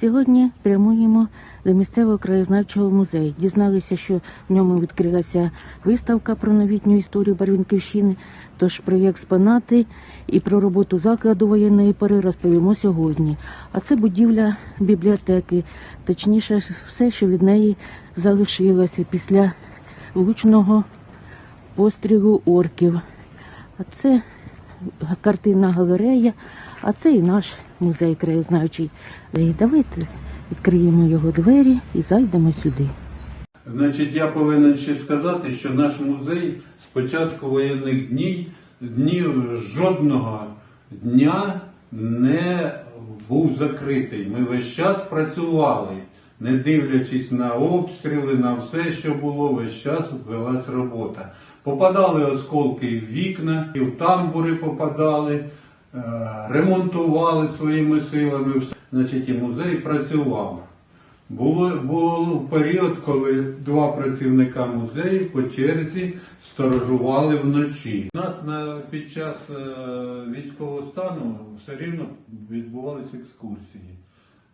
Сьогодні прямуємо до місцевого краєзнавчого музею. Дізналися, що в ньому відкрилася виставка про новітню історію Барвінківщини. Тож про експонати і про роботу закладу воєнної пори розповімо сьогодні. А це будівля бібліотеки, точніше, все, що від неї залишилося після влучного пострілу орків. А це картинна галерея, а це і наш музей краєзнавчий. Давайте відкриємо його двері і зайдемо сюди. Значить, я повинен ще сказати, що наш музей з початку воєнних днів, днів жодного дня не був закритий. Ми весь час працювали, не дивлячись на обстріли, на все, що було, весь час велась робота. Попадали осколки в вікна, і в тамбури попадали, ремонтували своїми силами. Значить, і музей працював. Було, був період, коли два працівника музею по черзі сторожували вночі. У нас на, під час е, військового стану все рівно відбувалися екскурсії.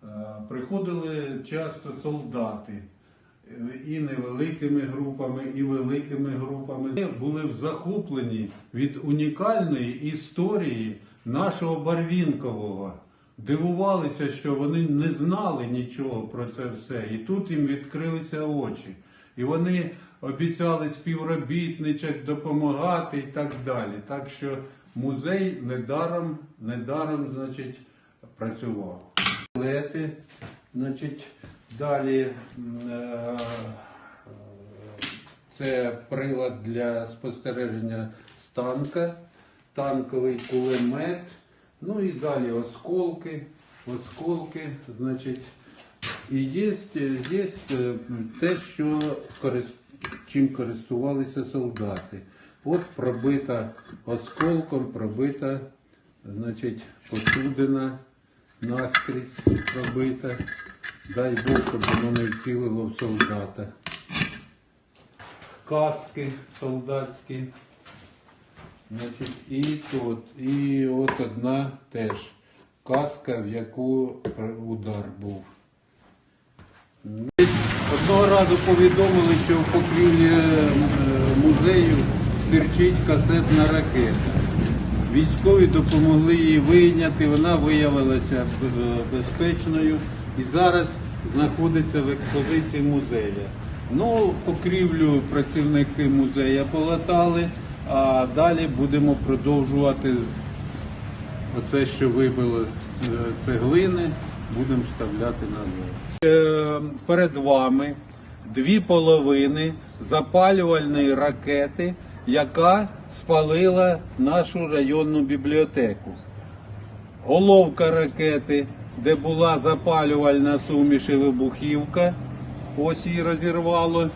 Е, приходили часто солдати е, і невеликими групами, і великими групами. Ми були захоплені від унікальної історії нашого Барвінкового. Дивувалися, що вони не знали нічого про це все. І тут їм відкрилися очі. І вони обіцяли співробітничати, допомагати і так далі. Так що музей недаром, недаром значить, працював. Туалети, значить, далі е, це прилад для спостереження з танка, танковий кулемет. Ну і далі осколки, осколки, значить, і є, є е, те, що чим користувалися солдати. От пробита осколком, пробита, значить, посудина наскрізь пробита. Дай Бог, щоб воно не вцілило в солдата. Каски солдатські. Значить, і тут, і от одна теж каска, в яку удар був. Одного разу повідомили, що в покрівлі е, музею стирчить касетна ракета. Військові допомогли її вийняти, вона виявилася е, безпечною і зараз знаходиться в експозиції музею. Ну, покрівлю працівники музею полатали, а далі будемо продовжувати оце, що вибило е, цеглини, будемо вставляти назад. Е, Перед вами дві половини запалювальної ракети, яка спалила нашу районну бібліотеку. Головка ракети, де була запалювальна суміш і вибухівка, ось її розірвало.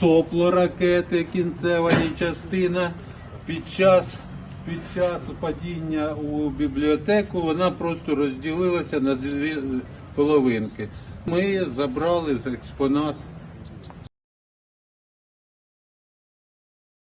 Сопло ракети, кінцева її частина. Під час, під час падіння у бібліотеку вона просто розділилася на дві половинки. Ми забрали експонат